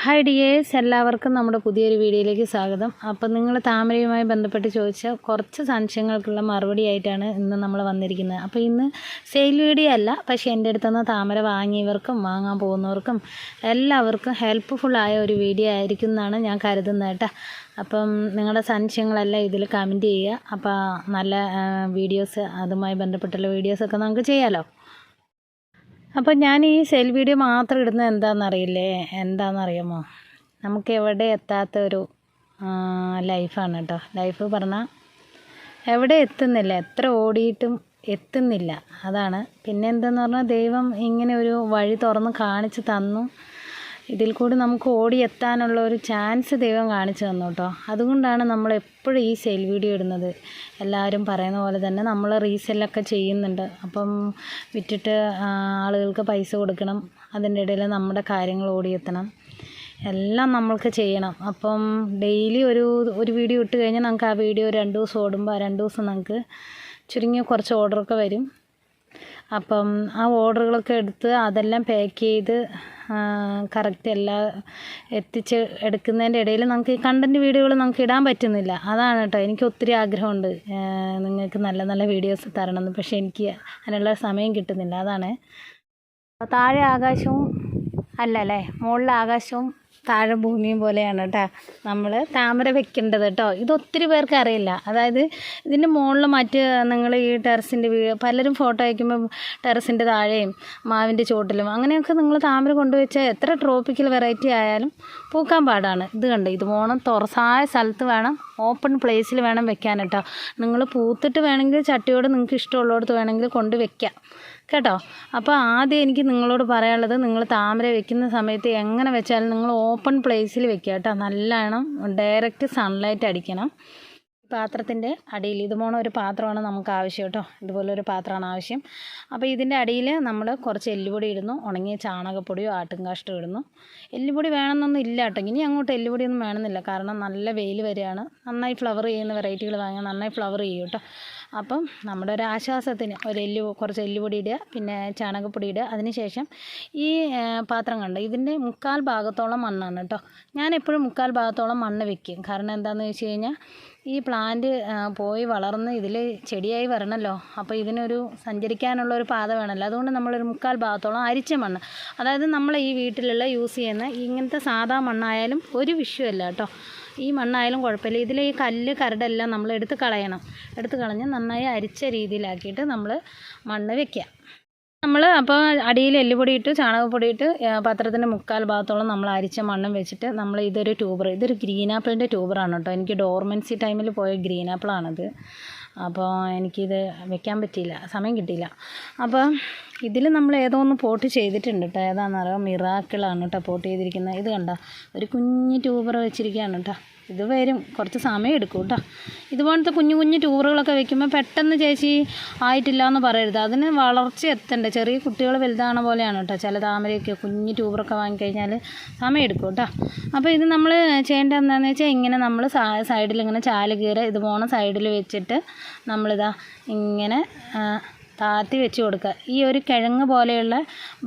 Hi dears എല്ലാവർക്കും നമ്മുടെ പുതിയൊരു വീഡിയോയിലേക്ക് സ്വാഗതം. അപ്പം നിങ്ങൾ താമരയുമായി ബന്ധപ്പെട്ട് ചോദിച്ച കുറച്ച് സംശയങ്ങൾക്കുള്ള മറുപടി ആയിട്ടാണ് ഇന്ന് നമ്മൾ വന്നിരിക്കുന്നത്. അപ്പോൾ ഇന്ന് സെയിൽ വീഡിയോ അല്ല പക്ഷേ എന്റെ അടുത്തുനിന്ന് താമര വാങ്ങിയവർക്കും വാങ്ങാൻ പോകുന്നവർക്കും എല്ലാവർക്കും ഹെൽപ്പ്ഫുള്ളായ ഒരു വീഡിയോ ആയിരിക്കും എന്നാണ് ഞാൻ കരുതുന്നത് കേട്ടോ. അപ്പം നിങ്ങളുടെ സംശയങ്ങളെല്ലാം ഇതിൽ കമന്റ് ചെയ്യുക. അപ്പോൾ നല്ല വീഡിയോസ് അതുമായി ബന്ധപ്പെട്ടുള്ള വീഡിയോസൊക്കെ നമുക്ക് ചെയ്യാമല്ലോ അപ്പോൾ ഞാൻ ഈ സെൽ വീഡിയോ മാത്രം ഇടുന്നത് എന്താണെന്നറിയില്ലേ? എന്താണെന്നറിയാമോ? നമുക്ക് എവിടെ എത്താത്ത ഒരു ലൈഫാണ് കേട്ടോ ലൈഫ് പറഞ്ഞാൽ എവിടെ എത്തുന്നില്ല. എത്ര ഓടിയിട്ടും എത്തുന്നില്ല. അതാണ്. പിന്നെ എന്തെന്ന് പറഞ്ഞാൽ ദൈവം ഇങ്ങനെ ഒരു വഴി തുറന്ന് കാണിച്ച് തന്നു. ഇതിൽ കൂടി നമുക്ക് ഓടിയെത്താനുള്ള ഒരു ചാൻസ് ദൈവം കാണിച്ചു തന്നു കേട്ടോ. അതുകൊണ്ടാണ് നമ്മൾ എപ്പോഴും ഈ സെയിൽ വീഡിയോ ഇടുന്നത്. എല്ലാവരും പറയുന്ന പോലെ തന്നെ നമ്മൾ റീസെല്ലൊക്കെ ചെയ്യുന്നുണ്ട്. അപ്പം വിറ്റിട്ട് ആളുകൾക്ക് പൈസ കൊടുക്കണം. അതിന്റെ ഇടയിൽ നമ്മുടെ കാര്യങ്ങൾ ഓടിയെത്തണം. എല്ലാം നമ്മൾക്ക് ചെയ്യണം. അപ്പം ഡെയിലി ഒരു ഒരു വീഡിയോ ഇട്ട് കഴിഞ്ഞാൽ നമുക്ക് ആ വീഡിയോ രണ്ട് ദിവസം ഓടുമ്പോൾ ആ രണ്ട് ദിവസം നമുക്ക് ചുരുങ്ങിയ കുറച്ച് ഓർഡറൊക്കെ വരും. അപ്പം ആ ഓർഡറുകളൊക്കെ എടുത്ത് അതെല്ലാം പാക്ക് ചെയ്ത് കറക്റ്റ് എല്ലാം എത്തിച്ച് എടുക്കുന്നതിന്റെ ഇടയിൽ നമുക്ക് ഈ കണ്ടന്റ് വീഡിയോകൾ നമുക്ക് ഇടാൻ പറ്റുന്നില്ല. അതാണ് കേട്ടോ. എനിക്ക് ഒത്തിരി ആഗ്രഹമുണ്ട് നിങ്ങൾക്ക് നല്ല നല്ല വീഡിയോസ് തരണമെന്ന്. പക്ഷേ എനിക്ക് അതിനുള്ള സമയം കിട്ടുന്നില്ല. അതാണ്. താഴെ ആകാശവും അല്ലല്ലേ മുകളിലെ ആകാശവും താഴെ ഭൂമിയും പോലെയാണ് കേട്ടോ നമ്മൾ താമര വെക്കേണ്ടത് കേട്ടോ ഇത് ഒത്തിരി പേർക്ക് അറിയില്ല. അതായത് ഇതിന്റെ മുകളിൽ മറ്റ് നിങ്ങൾ ഈ ടെറസിന്റെ പലരും ഫോട്ടോ അയക്കുമ്പോൾ ടെറസിന്റെ താഴെയും മാവിന്റെ ചോട്ടിലും അങ്ങനെയൊക്കെ നിങ്ങൾ താമര കൊണ്ടുവച്ചാൽ എത്ര ട്രോപ്പിക്കൽ വെറൈറ്റി ആയാലും പൂക്കാൻ പാടാണ്. ഇത് കണ്ട് ഇത് പോകണം തുറസായ സ്ഥലത്ത് വേണം ഓപ്പൺ പ്ലേസിൽ വേണം വെക്കാൻ കേട്ടോ നിങ്ങൾ പൂത്തിട്ട് വേണമെങ്കിൽ ചട്ടിയോട് നിങ്ങൾക്ക് ഇഷ്ടമുള്ളിടത്ത് വേണമെങ്കിൽ കൊണ്ട് വെക്കാം. കേട്ടോ? അപ്പോൾ ആദ്യം എനിക്ക് നിങ്ങളോട് പറയാനുള്ളത് നിങ്ങൾ താമര വെക്കുന്ന സമയത്ത് എങ്ങനെ വെച്ചാലും നിങ്ങൾ ഓപ്പൺ പ്ലേസിൽ വെക്കുക കേട്ടോ. നല്ലോണം ഡയറക്റ്റ് സൺലൈറ്റ് അടിക്കണം. പാത്രത്തിന്റെ അടിയിൽ ഇതുപോലെ ഒരു പാത്രമാണ് നമുക്ക് ആവശ്യം കേട്ടോ. ഇതുപോലെ ഒരു പാത്രമാണ് ആവശ്യം. അപ്പോൾ ഇതിന്റെ അടിയിൽ നമ്മൾ കുറച്ച് എല്ലുപൊടി ഇടുന്നു. ഉണങ്ങിയ ചാണകപ്പൊടിയോ ആട്ടുംകാഷ്ടോ ഇടുന്നു. എല്ലുപൊടി വേണമെന്നൊന്നും ഇല്ല കേട്ടോ. ഇനി അങ്ങോട്ട് എല്ലുപൊടിയൊന്നും വേണമെന്നില്ല. കാരണം നല്ല വെയിൽ വരികയാണ്. നന്നായി ഫ്ലവർ ചെയ്യുന്ന വെറൈറ്റികൾ വാങ്ങിയാൽ നന്നായി ഫ്ലവർ ചെയ്യും കേട്ടോ. അപ്പം നമ്മുടെ ഒരു ആശ്വാസത്തിന് ഒരു എല്ല് കുറച്ച് എല്ലുപൊടി ഇടുക പിന്നെ ചാണകപ്പൊടി ഇടുക. അതിനുശേഷം ഈ പാത്രം കണ്ട്? ഇതിന്റെ മുക്കാൽ ഭാഗത്തോളം മണ്ണാണ് കേട്ടോ. ഞാൻ എപ്പോഴും മുക്കാൽ ഭാഗത്തോളം മണ്ണ് വെക്കും. കാരണം എന്താണെന്ന് വെച്ച് കഴിഞ്ഞാൽ ഈ പ്ലാന്റ് പോയി വളർന്ന് ഇതിൽ ചെടിയായി വരണമല്ലോ അപ്പോൾ ഇതിനൊരു സഞ്ചരിക്കാനുള്ള ഒരു പാത വേണമല്ലോ അതുകൊണ്ട് നമ്മളൊരു മുക്കാൽ ഭാഗത്തോളം അരിച്ച മണ്ണ്. അതായത് നമ്മൾ ഈ വീട്ടിലുള്ള യൂസ് ചെയ്യുന്ന ഇങ്ങനത്തെ സാധാ മണ്ണായാലും ഒരു വിഷയമല്ല കേട്ടോ. ഈ മണ്ണായാലും കുഴപ്പമില്ല. ഇതിൽ ഈ കല്ല് കരടെല്ലാം നമ്മൾ എടുത്ത് കളയണം. എടുത്ത് കളഞ്ഞ് നന്നായി അരിച്ച രീതിയിലാക്കിയിട്ട് നമ്മൾ മണ്ണ് വെക്കുക നമ്മൾ അപ്പോൾ അടിയിൽ എല്ലുപൊടി ഇട്ട് ചാണകപ്പൊടി ഇട്ട് പത്രത്തിന്റെ മുക്കാൽ ഭാഗത്തോളം നമ്മൾ അരിച്ച മണ്ണും വെച്ചിട്ട് നമ്മൾ ഇതൊരു ട്യൂബർ ഇതൊരു ഗ്രീൻ ആപ്പിളിന്റെ ട്യൂബറാണ് കേട്ടോ. എനിക്ക് ഡോർമെൻസി ടൈമിൽ പോയ ഗ്രീൻ ആപ്പിളാണത്. അപ്പോൾ എനിക്കിത് വെക്കാൻ പറ്റിയില്ല സമയം കിട്ടിയില്ല. അപ്പോൾ ഇതിൽ നമ്മൾ ഏതോ ഒന്ന് പോട്ട് ചെയ്തിട്ടുണ്ട് കേട്ടോ. ഏതാണെന്നറിയാം മിറാക്കിളാണ് കേട്ടോ പോട്ട് ചെയ്തിരിക്കുന്നത്. ഇത് കണ്ട? ഒരു കുഞ്ഞ് ട്യൂബർ വെച്ചിരിക്കുകയാണ് കേട്ടോ. ഇത് വരും. കുറച്ച് സമയം എടുക്കും കേട്ടോ. ഇതുപോലത്തെ കുഞ്ഞു കുഞ്ഞു ടൂറുകളൊക്കെ വെക്കുമ്പോൾ പെട്ടെന്ന് ചേച്ചി ആയിട്ടില്ല എന്ന് പറയരുത്. അതിന് വളർച്ച എത്തണ്ട? ചെറിയ കുട്ടികൾ വലുതാണ പോലെയാണ് കേട്ടോ. ചില താമരയൊക്കെ കുഞ്ഞു ട്യൂബറൊക്കെ വാങ്ങിക്കഴിഞ്ഞാൽ സമയം എടുക്കും കേട്ടോ. അപ്പോൾ ഇത് നമ്മൾ ചെയ്യേണ്ടത് എന്താണെന്ന് വെച്ചാൽ ഇങ്ങനെ നമ്മൾ സൈഡിൽ ഇങ്ങനെ ചാൽ കീറ ഇത് പോണ സൈഡിൽ വെച്ചിട്ട് നമ്മളിതാ ഇങ്ങനെ താത്തി വെച്ച് കൊടുക്കുക. ഈ ഒരു കിഴങ്ങ് പോലെയുള്ള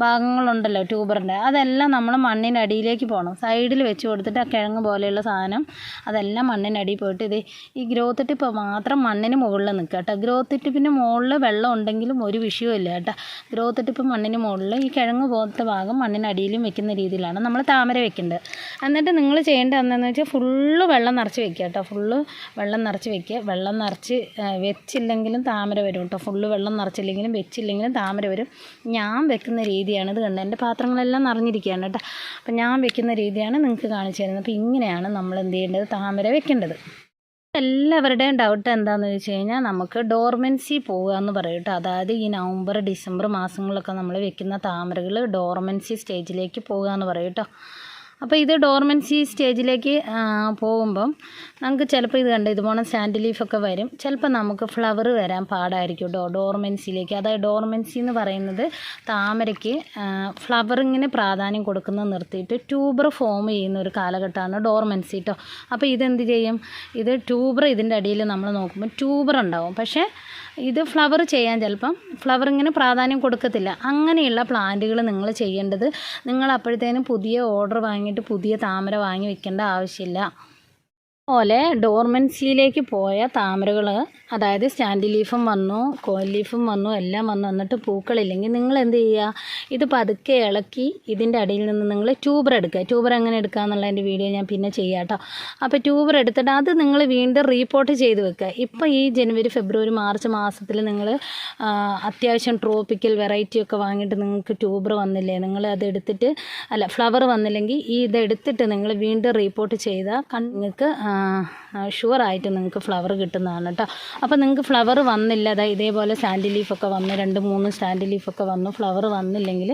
ഭാഗങ്ങളുണ്ടല്ലോ ട്യൂബറിന്റെ. അതെല്ലാം നമ്മൾ മണ്ണിന്റെ അടിയിലേക്ക് പോകണം. സൈഡിൽ വെച്ച് കൊടുത്തിട്ട് ആ കിഴങ്ങ് പോലെയുള്ള സാധനം അതെല്ലാം മണ്ണിന്റെ അടിയിൽ പോയിട്ട് ഇത് ഈ ഗ്രോത്ത് ടിപ്പ് മാത്രം മണ്ണിന് മുകളിൽ നിൽക്കുക കേട്ടോ. ഗ്രോത്ത് ടിപ്പിന്റെ മുകളിൽ വെള്ളം ഉണ്ടെങ്കിലും ഒരു വിഷയമില്ല കേട്ടോ. ഗ്രോത്ത് ടിപ്പ് മണ്ണിന് മുകളിൽ ഈ കിഴങ്ങ് പോലത്തെ ഭാഗം മണ്ണിനടിയിലും വെക്കുന്ന രീതിയിലാണ് നമ്മൾ താമര വെക്കേണ്ടത് എന്നിട്ട് നിങ്ങൾ ചെയ്യേണ്ടത് എന്താണെന്ന് വെച്ചാൽ ഫുള്ള് വെള്ളം നിറച്ച് വെക്കുക കേട്ടോ. ഫുള്ള് വെള്ളം നിറച്ച് വെക്കുക. വെള്ളം നിറച്ച് വെച്ചില്ലെങ്കിലും താമര വരും കേട്ടോ. ഫുള്ള് വെള്ളം നിറച്ച് വെച്ചില്ലെങ്കിലും വെച്ചില്ലെങ്കിലും താമര വരും. ഞാൻ വെക്കുന്ന രീതിയാണ് ഇത് കണ്ടത്. എന്റെ പാത്രങ്ങളെല്ലാം നിറഞ്ഞിരിക്കുകയാണ് കേട്ടോ. അപ്പം ഞാൻ വെക്കുന്ന രീതിയാണ് നിങ്ങൾക്ക് കാണിച്ചു തരുന്നത്. അപ്പോൾ ഇങ്ങനെയാണ് നമ്മൾ എന്ത് ചെയ്യേണ്ടത്? താമര വെക്കേണ്ടത്. എല്ലാവരുടെയും ഡൗട്ട് എന്താണെന്ന് വെച്ച് കഴിഞ്ഞാൽ നമുക്ക് ഡോർമെൻസി പോകുക എന്ന് പറയും കേട്ടോ. അതായത് ഈ നവംബർ ഡിസംബർ മാസങ്ങളിലൊക്കെ നമ്മൾ വെക്കുന്ന താമരകൾ ഡോർമെൻസി സ്റ്റേജിലേക്ക് പോകുക എന്ന് പറയും കേട്ടോ. അപ്പോൾ ഇത് ഡോർമെൻസി സ്റ്റേജിലേക്ക് പോകുമ്പം നമുക്ക് ചിലപ്പോൾ ഇത് കണ്ട് ഇതുപോലെ സ്റ്റാൻഡ് ലീഫൊക്കെ വരും. ചിലപ്പോൾ നമുക്ക് ഫ്ലവർ വരാൻ പാടായിരിക്കും കേട്ടോ ഡോർമെൻസിയിലേക്ക് അതായത് ഡോർമെൻസി എന്ന് പറയുന്നത് താമരയ്ക്ക് ഫ്ലവറിങ്ങിന് പ്രാധാന്യം കൊടുക്കുന്നത് നിർത്തിയിട്ട് ട്യൂബർ ഫോം ചെയ്യുന്ന ഒരു കാലഘട്ടമാണ് ഡോർമെൻസി കേട്ടോ അപ്പോൾ ഇതെന്ത് ചെയ്യും? ഇത് ട്യൂബർ ഇതിന്റെ അടിയിൽ നമ്മൾ നോക്കുമ്പോൾ ട്യൂബർ ഉണ്ടാവും. പക്ഷേ ഇത് ഫ്ലവർ ചെയ്യാൻ ചിലപ്പം ഫ്ലവറിങ്ങിന് പ്രാധാന്യം കൊടുക്കത്തില്ല. അങ്ങനെയുള്ള പ്ലാന്റുകൾ നിങ്ങൾ ചെയ്യേണ്ടത് നിങ്ങൾ അപ്പോഴത്തേനും പുതിയ ഓർഡർ വാങ്ങി വാങ്ങിയിട്ട് പുതിയ താമര വാങ്ങി വെക്കേണ്ട ആവശ്യമില്ല. പോലെ ഡോർമെൻസിയിലേക്ക് പോയ താമരകൾ അതായത് സ്റ്റാൻഡി ലീഫും വന്നു കോൽ ലീഫും വന്നു എല്ലാം വന്നു. എന്നിട്ട് പൂക്കളില്ലെങ്കിൽ നിങ്ങൾ എന്ത് ചെയ്യുക? ഇത് പതുക്കെ ഇളക്കി ഇതിന്റെ അടിയിൽ നിന്ന് നിങ്ങൾ ട്യൂബർ എടുക്കുക. ട്യൂബർ എങ്ങനെ എടുക്കുക എന്നുള്ളതിന്റെ വീഡിയോ ഞാൻ പിന്നെ ചെയ്യാം കേട്ടോ. അപ്പോൾ ട്യൂബർ എടുത്തിട്ട് അത് നിങ്ങൾ വീണ്ടും റീപോർട്ട് ചെയ്ത് വെക്കുക. ഇപ്പോൾ ഈ ജനുവരി ഫെബ്രുവരി മാർച്ച് മാസത്തിൽ നിങ്ങൾ അത്യാവശ്യം ട്രോപ്പിക്കൽ വെറൈറ്റിയൊക്കെ വാങ്ങിയിട്ട് നിങ്ങൾക്ക് ട്യൂബർ വന്നില്ലേ? നിങ്ങൾ അത് എടുത്തിട്ട് അല്ല ഫ്ലവർ വന്നില്ലെങ്കിൽ ഈ ഇതെടുത്തിട്ട് നിങ്ങൾ വീണ്ടും റീപോർട്ട് ചെയ്താൽ നിങ്ങൾക്ക് ഷുവറായിട്ട് നിങ്ങൾക്ക് ഫ്ലവർ കിട്ടുന്നതാണ് കേട്ടോ. അപ്പോൾ നിങ്ങൾക്ക് ഫ്ലവർ വന്നില്ല അതാ ഇതേപോലെ സ്റ്റാൻഡ് ലീഫൊക്കെ വന്ന് രണ്ട് മൂന്ന് സ്റ്റാൻഡ് ലീഫൊക്കെ വന്നു ഫ്ലവർ വന്നില്ലെങ്കിൽ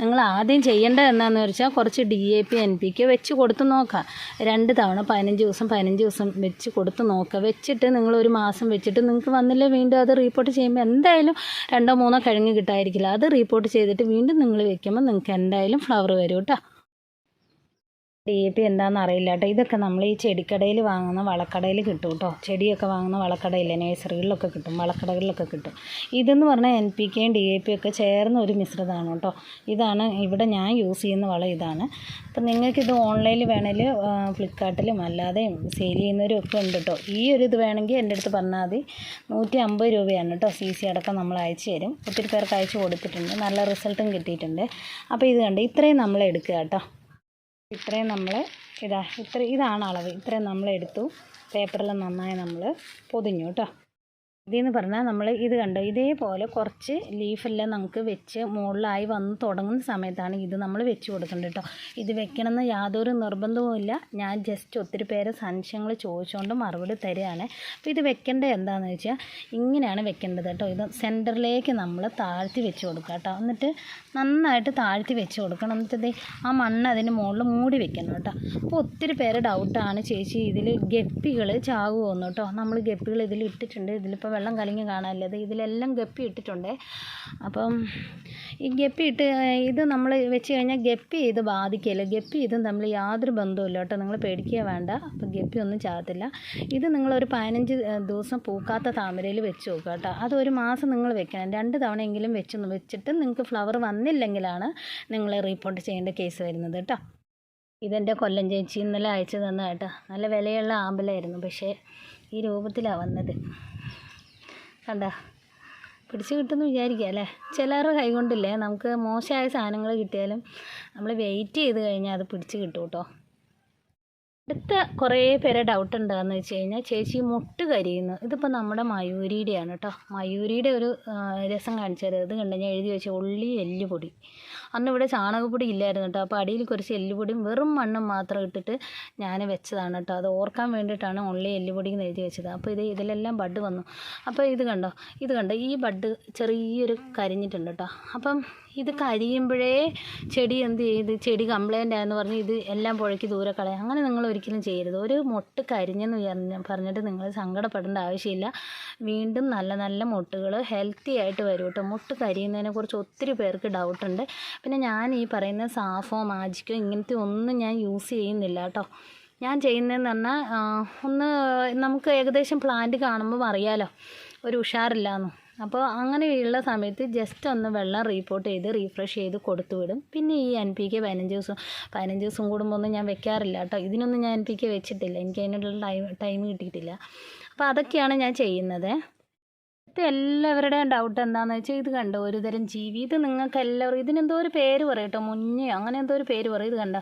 നിങ്ങൾ ആദ്യം ചെയ്യേണ്ടത് എന്താണെന്ന് വെച്ചാൽ കുറച്ച് D A P N P K വെച്ച് കൊടുത്ത് നോക്കുക രണ്ട് തവണ പതിനഞ്ച് ദിവസം പതിനഞ്ച് ദിവസം വെച്ച് കൊടുത്ത് നോക്കുക വെച്ചിട്ട് നിങ്ങൾ ഒരു മാസം വെച്ചിട്ട് നിങ്ങൾക്ക് വന്നില്ല വീണ്ടും അത് റീപ്പോർട്ട് ചെയ്യുമ്പോൾ എന്തായാലും രണ്ടോ മൂന്നോ കഴിഞ്ഞ് കിട്ടായിരിക്കില്ല അത് റീപ്പോർട്ട് ചെയ്തിട്ട് വീണ്ടും നിങ്ങൾ വെക്കുമ്പോൾ നിങ്ങൾക്ക് എന്തായാലും ഫ്ലവർ വരും കേട്ടോ. ഡി എ പി എന്താണെന്ന് അറിയില്ല കേട്ടോ ഇതൊക്കെ നമ്മൾ ഈ ചെടിക്കടയിൽ വാങ്ങുന്ന വളക്കടയിൽ കിട്ടും കേട്ടോ ചെടിയൊക്കെ വാങ്ങുന്ന വളക്കടയില്ലേ? നഴ്സറികളിലൊക്കെ കിട്ടും. വളക്കടകളിലൊക്കെ കിട്ടും. ഇതെന്ന് പറഞ്ഞാൽ എൻ പി കെയും ഡി എ പി ഒക്കെ ചേർന്ന ഒരു മിശ്രിതമാണ് കേട്ടോ ഇതാണ് ഇവിടെ ഞാൻ യൂസ് ചെയ്യുന്ന വളം ഇതാണ്. അപ്പം നിങ്ങൾക്കിത് ഓൺലൈനിൽ വേണമെങ്കിൽ ഫ്ലിപ്കാർട്ടിലും അല്ലാതെയും സെയിൽ ചെയ്യുന്നവരും ഒക്കെ ഉണ്ട് കേട്ടോ ഈ ഒരു ഇത് വേണമെങ്കിൽ എന്റെ അടുത്ത് പറഞ്ഞാൽ മതി. നൂറ്റി അമ്പത് രൂപയാണ് കേട്ടോ സി സി അടക്കം നമ്മൾ അയച്ചു തരും. ഒത്തിരി പേർക്ക് അയച്ചു കൊടുത്തിട്ടുണ്ട്. നല്ല റിസൾട്ടും കിട്ടിയിട്ടുണ്ട്. അപ്പോൾ ഇത് കണ്ട് ഇത്രയും നമ്മൾ എടുക്കുക കേട്ടോ ഇത്രയും നമ്മൾ ഇതാ ഇത്ര ഇതാണ് അളവ്. ഇത്രയും നമ്മൾ എടുത്തു പേപ്പറിൽ നന്നായി നമ്മൾ പൊതിഞ്ഞു കേട്ടോ. ഇതെന്ന് പറഞ്ഞാൽ നമ്മൾ ഇത് കണ്ടോ? ഇതേപോലെ കുറച്ച് ലീഫെല്ലാം നമുക്ക് വെച്ച് മുകളിലായി വന്ന് തുടങ്ങുന്ന സമയത്താണ് ഇത് നമ്മൾ വെച്ച് കൊടുക്കേണ്ടത് കേട്ടോ ഇത് വെക്കണമെന്ന് യാതൊരു നിർബന്ധവുമില്ല ഞാൻ ജസ്റ്റ് ഒത്തിരി പേരെ സംശയങ്ങൾ ചോദിച്ചുകൊണ്ട് മറുപടി തരികയാണ് അപ്പോൾ ഇത് വെക്കേണ്ടത് എന്താണെന്ന് വെച്ചാൽ ഇങ്ങനെയാണ് വെക്കേണ്ടത് കേട്ടോ ഇത് സെന്ററിലേക്ക് നമ്മൾ താഴ്ത്തി വെച്ച് കൊടുക്കുക കേട്ടോ എന്നിട്ട് നന്നായിട്ട് താഴ്ത്തി വെച്ച് കൊടുക്കണം. എന്നിട്ട് ആ മണ്ണ് അതിന് മുകളിൽ മൂടി വെക്കണം കേട്ടോ അപ്പോൾ ഒത്തിരി പേര് ഡൗട്ടാണ് ചേച്ചി ഇതിൽ ഗപ്പികൾ ചാകുമോന്ന് കേട്ടോ നമ്മൾ ഗപ്പികൾ ഇതിൽ ഇട്ടിട്ടുണ്ട് ഇതിലിപ്പോൾ വെള്ളം കലങ്ങി കാണാനില്ല. അത് ഇതിലെല്ലാം ഗപ്പി ഇട്ടിട്ടുണ്ട്. അപ്പം ഈ ഗപ്പി ഇട്ട് ഇത് നമ്മൾ വെച്ച് കഴിഞ്ഞാൽ ഗപ്പി ഇത് ബാധിക്കില്ല ഗപ്പി ഇതും തമ്മിൽ യാതൊരു ബന്ധവുമില്ല കേട്ടോ. നിങ്ങൾ പേടിക്കുക വേണ്ട. അപ്പം ഗപ്പി ഒന്നും ചാകത്തില്ല. ഇത് നിങ്ങളൊരു പതിനഞ്ച് ദിവസം പൂക്കാത്ത താമരയിൽ വെച്ച് നോക്കുക കേട്ടോ. അത് ഒരു മാസം നിങ്ങൾ വെക്കണം. രണ്ട് തവണയെങ്കിലും വെച്ച് വെച്ചിട്ട് നിങ്ങൾക്ക് ഫ്ലവർ വന്നില്ലെങ്കിലാണ് നിങ്ങൾ റീപ്പോർട്ട് ചെയ്യേണ്ട കേസ് വരുന്നത് കേട്ടോ. ഇതെന്റെ കൊല്ലം ചേച്ചി ഇന്നലെ അയച്ചു തന്ന കേട്ടോ. നല്ല വിലയുള്ള ആമ്പലായിരുന്നു. പക്ഷേ ഈ രൂപത്തിലാണ് വന്നത്. കണ്ട? പിടിച്ച് കിട്ടുമെന്ന് വിചാരിക്കുക അല്ലേ? ചിലരുടെ കൈ കൊണ്ടില്ലേ നമുക്ക് മോശമായ സാധനങ്ങൾ കിട്ടിയാലും നമ്മൾ വെയിറ്റ് ചെയ്ത് കഴിഞ്ഞാൽ അത് പിടിച്ച് കിട്ടും കേട്ടോ. അടുത്ത കുറേ പേരെ ഡൗട്ട് എന്താണെന്ന് വെച്ച് കഴിഞ്ഞാൽ ചേച്ചി മുട്ട് കരിയുന്നു. ഇതിപ്പോൾ നമ്മുടെ മയൂരിയുടെയാണ് കേട്ടോ. മയൂരിയുടെ ഒരു രസം കാണിച്ചു തരാം. ഇത് കണ്ടു? ഞാൻ എഴുതി വെച്ച ഉള്ളി എല്ലുപൊടി. അന്ന് ഇവിടെ ചാണകപ്പൊടി ഇല്ലായിരുന്നു കേട്ടോ. അപ്പോൾ അടിയിൽ കുറച്ച് എല്ലുപൊടിയും വെറും മണ്ണും മാത്രം ഇട്ടിട്ട് ഞാൻ വെച്ചതാണ് കേട്ടോ. അത് ഓർക്കാൻ വേണ്ടിയിട്ടാണ് ഉള്ളി എല്ലുപൊടി എന്ന് എഴുതി വെച്ചത്. അപ്പോൾ ഇത് ഇതിലെല്ലാം ബഡ് വന്നു. അപ്പോൾ ഇത് കണ്ടോ? ഇത് കണ്ടോ? ഈ ബഡ് ചെറിയൊരു കരിഞ്ഞിട്ടുണ്ട് കേട്ടോ. അപ്പം ഇത് കരിയുമ്പോഴേ ചെടി എന്ത് ചെയ്ത് ചെടി കംപ്ലൈന്റ് ആയെന്ന് പറഞ്ഞ് ഇത് എല്ലാം പുഴയ്ക്ക് ദൂരെ കളയാം. അങ്ങനെ നിങ്ങൾ ഒരിക്കലും ചെയ്യരുത്. ഒരു മൊട്ട് കരിഞ്ഞെന്ന് പറഞ്ഞ് പറഞ്ഞിട്ട് നിങ്ങൾ സങ്കടപ്പെടേണ്ട ആവശ്യമില്ല. വീണ്ടും നല്ല നല്ല മൊട്ടുകൾ ഹെൽത്തി ആയിട്ട് വരും കേട്ടോ. മുട്ട് കരിയുന്നതിനെക്കുറിച്ച് ഒത്തിരി പേർക്ക് ഡൗട്ടുണ്ട് പിന്നെ ഞാൻ ഈ പറയുന്ന സാഫോ മാജിക്കോ ഇങ്ങനത്തെ ഒന്നും ഞാൻ യൂസ് ചെയ്യുന്നില്ല കേട്ടോ. ഞാൻ ചെയ്യുന്നതെന്ന് പറഞ്ഞാൽ ഒന്ന് നമുക്ക് ഏകദേശം പ്ലാന്റ് കാണുമ്പോൾ അറിയാലോ ഒരു ഉഷാറില്ലാന്ന്. അപ്പോൾ അങ്ങനെയുള്ള സമയത്ത് ജസ്റ്റ് ഒന്ന് വെള്ളം റീപോർട്ട് ചെയ്ത് റീഫ്രഷ് ചെയ്ത് കൊടുത്തു വിടും. പിന്നെ ഈ എൻ പി കെ പതിനഞ്ച് ദിവസം പതിനഞ്ച് ദിവസം കൂടുമ്പോൾ ഒന്നും ഞാൻ വെക്കാറില്ല കേട്ടോ. ഇതിനൊന്നും ഞാൻ എൻ പി കെ വെച്ചിട്ടില്ല. എനിക്ക് അതിനുള്ള ടൈം ടൈം കിട്ടിയിട്ടില്ല. അപ്പോൾ അതൊക്കെയാണ് ഞാൻ ചെയ്യുന്നത്. ഇത് എല്ലാവരുടെയും ഡൗട്ട് എന്താണെന്ന് വെച്ചാൽ ഇത് കണ്ടോ? ഒരു തരം ജീവി. ഇത് നിങ്ങൾക്ക് എല്ലാവരും ഇതിനെന്തോ ഒരു പേര് പറയും കേട്ടോ മുന്നേ അങ്ങനെ എന്തോ ഒരു പേര് പറയും. ഇത് കണ്ടോ?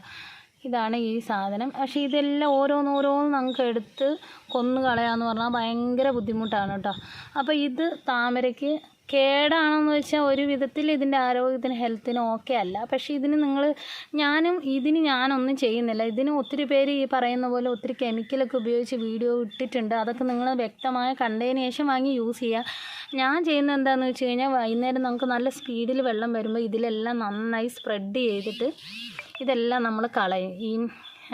ഇതാണ് ഈ സാധനം. പക്ഷേ ഇതെല്ലാം ഓരോന്നോരോന്ന് നമുക്ക് എടുത്ത് കൊന്നു കളയാന്ന് പറഞ്ഞാൽ ഭയങ്കര ബുദ്ധിമുട്ടാണ് കേട്ടോ. അപ്പോൾ ഇത് താമരയ്ക്ക് കേടാണെന്ന് വെച്ചാൽ ഒരു വിധത്തിൽ ഇതിന്റെ ആരോഗ്യത്തിന് ഹെൽത്തിന് ഓക്കെ അല്ല. പക്ഷേ ഇതിന് നിങ്ങൾ ഞാനും ഇതിന് ഞാനൊന്നും ചെയ്യുന്നില്ല. ഇതിന് ഒത്തിരി പേര് ഈ പറയുന്ന പോലെ ഒത്തിരി കെമിക്കലൊക്കെ ഉപയോഗിച്ച് വീഡിയോ ഇട്ടിട്ടുണ്ട്. അതൊക്കെ നിങ്ങൾ വ്യക്തമായ കണ്ടതിന് ശേഷം വാങ്ങി യൂസ് ചെയ്യുക ഞാൻ ചെയ്യുന്നത് എന്താണെന്ന് വെച്ച് കഴിഞ്ഞാൽ വൈകുന്നേരം നമുക്ക് നല്ല സ്പീഡിൽ വെള്ളം വരുമ്പോൾ ഇതിലെല്ലാം നന്നായി സ്പ്രെഡ് ചെയ്തിട്ട് ഇതെല്ലാം നമ്മൾ കളയും. ഈ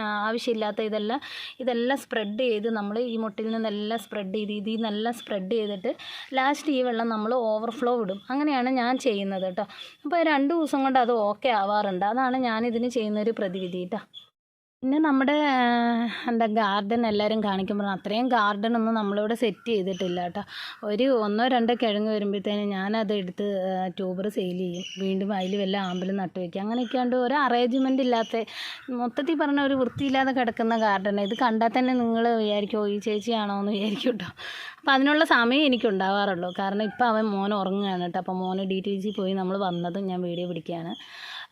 ആവശ്യമില്ലാത്ത ഇതെല്ലാം ഇതെല്ലാം സ്പ്രെഡ് ചെയ്ത് നമ്മൾ ഈ മുട്ടിൽ നിന്നെല്ലാം സ്പ്രെഡ് ചെയ്ത് ഇതിൽ നിന്നെല്ലാം സ്പ്രെഡ് ചെയ്തിട്ട് ലാസ്റ്റ് ഈ വെള്ളം നമ്മൾ ഓവർഫ്ലോ വിടും അങ്ങനെയാണ് ഞാൻ ചെയ്യുന്നത് കേട്ടോ. അപ്പോൾ രണ്ട് ദിവസം കൊണ്ട് അത് ഓക്കെ ആവാറുണ്ട്. അതാണ് ഞാനിതിന് ചെയ്യുന്നൊരു പ്രതിവിധി കേട്ടോ. പിന്നെ നമ്മുടെ എന്താ ഗാർഡൻ എല്ലാവരും കാണിക്കുമ്പോൾ അത്രയും ഗാർഡൻ ഒന്നും നമ്മളിവിടെ സെറ്റ് ചെയ്തിട്ടില്ല കേട്ടോ. ഒരു ഒന്നോ രണ്ടോ കിഴങ്ങ് വരുമ്പോഴത്തേനും ഞാനത് എടുത്ത് ട്യൂബർ സെയിൽ ചെയ്യും. വീണ്ടും അതിൽ വല്ല ആമ്പലും നട്ടു വയ്ക്കും അങ്ങനെയൊക്കെ ഒരു അറേഞ്ച്മെന്റ് ഇല്ലാത്ത മൊത്തത്തിൽ പറഞ്ഞ ഒരു വൃത്തിയില്ലാതെ കിടക്കുന്ന ഗാർഡൻ ഇത് കണ്ടാൽ തന്നെ നിങ്ങൾ വിചാരിക്കും "ഓ, ഈ ചേച്ചിയാണോ? എന്ന് വിചാരിക്കും കേട്ടോ. അപ്പോൾ അതിനുള്ള സമയം എനിക്ക് ഉണ്ടാവാറുള്ളൂ. കാരണം ഇപ്പോൾ അവൻ മോൻ ഉറങ്ങുകയാണ് കേട്ടോ. അപ്പോൾ മോന് ഡി ടി സി പോയി നമ്മൾ വന്നതും ഞാൻ വീഡിയോ പിടിക്കുകയാണ്.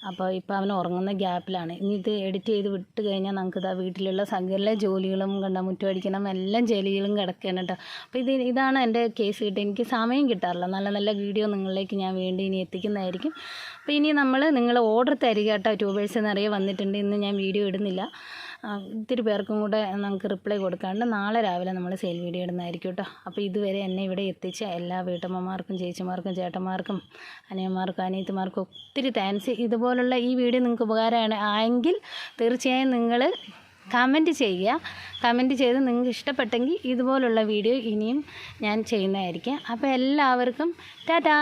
അപ്പോൾ ഇപ്പോൾ അവൻ ഉറങ്ങുന്ന ഗ്യാപ്പിലാണ്. ഇനി ഇത് എഡിറ്റ് ചെയ്ത് വിട്ട് കഴിഞ്ഞാൽ നമുക്ക് ഇതാ വീട്ടിലുള്ള സകല ജോലികളും കണ്ട മുറ്റമടിക്കണം എല്ലാം ജോലികളും കിടക്കുകയാണ് കേട്ടോ അപ്പോൾ ഇത് ഇതാണ് എന്റെ കേസ് കിട്ടുക എനിക്ക് സമയം കിട്ടാറില്ല. നല്ല നല്ല വീഡിയോ നിങ്ങളിലേക്ക് ഞാൻ വേണ്ടി ഇനി എത്തിക്കുന്നതായിരിക്കും. അപ്പോൾ ഇനി നമ്മൾ നിങ്ങൾ ഓർഡർ തരിക കേട്ടോ ട്യൂബേഴ്സ് നിറയെ വന്നിട്ടുണ്ട്. ഇന്ന് ഞാൻ വീഡിയോ ഇടുന്നില്ല. ആ, ഇത്തിരി പേർക്കും കൂടെ നമുക്ക് റിപ്ലൈ കൊടുക്കാണ്ട് നാളെ രാവിലെ നമ്മൾ സെയിൽ വീഡിയോ ഇടുന്നതായിരിക്കും കേട്ടോ. അപ്പോൾ ഇതുവരെ എന്നെ ഇവിടെ എത്തിച്ച എല്ലാ വീട്ടമ്മമാർക്കും ചേച്ചിമാർക്കും ചേട്ടന്മാർക്കും അനിയന്മാർക്കും അനിയത്തിമാർക്കും ഒത്തിരി താങ്ക്സ് ഇതുപോലുള്ള ഈ വീഡിയോ നിങ്ങൾക്ക് ഉപകാരമാണ് ആയെങ്കിൽ തീർച്ചയായും നിങ്ങൾ കമന്റ് ചെയ്യുക. കമന്റ് ചെയ്ത് നിങ്ങൾക്ക് ഇഷ്ടപ്പെട്ടെങ്കിൽ ഇതുപോലുള്ള വീഡിയോ ഇനിയും ഞാൻ ചെയ്യുന്നതായിരിക്കും. അപ്പോൾ എല്ലാവർക്കും ടാറ്റാ!